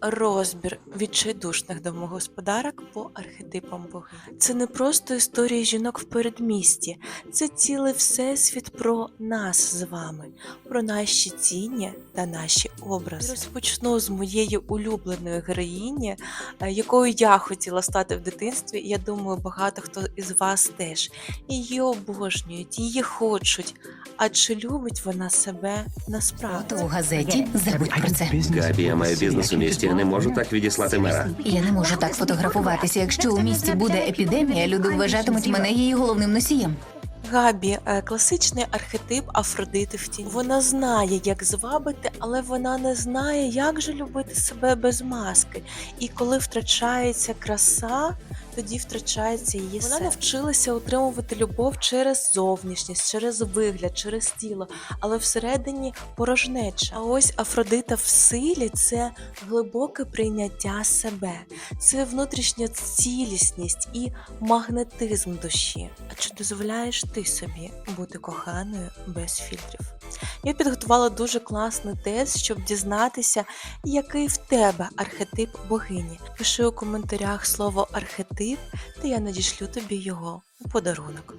Розбір відчайдушних домогосподарок по архетипам богинь. Це не просто історія жінок в передмісті, це цілий всесвіт про нас з вами, про наші тіні та наші образи. Розпочну з моєї улюбленої героїні, е, якою я хотіла стати в дитинстві. і Я думаю, багато хто із вас теж її обожнюють, її хочуть. А чи любить вона себе насправді? То у газеті забудь про це. Маю бізнес у місті. Не можу так відіслати мера. Я не можу так фотографуватися. Якщо у місті буде епідемія, люди вважатимуть мене її головним носієм. Габі е, класичний архетип Афродити в тіні. Вона знає, як звабити, але вона не знає, як же любити себе без маски. І коли втрачається краса, тоді втрачається її Вона навчилася отримувати любов через зовнішність, через вигляд, через тіло, але всередині порожнеча. А ось Афродита в силі це глибоке прийняття себе, це внутрішня цілісність і магнетизм душі. А чи дозволяєш ти собі бути коханою без фільтрів? Я підготувала дуже класний тест, щоб дізнатися, який в тебе архетип богині. Пиши у коментарях слово архетип, та я надішлю тобі його у подарунок.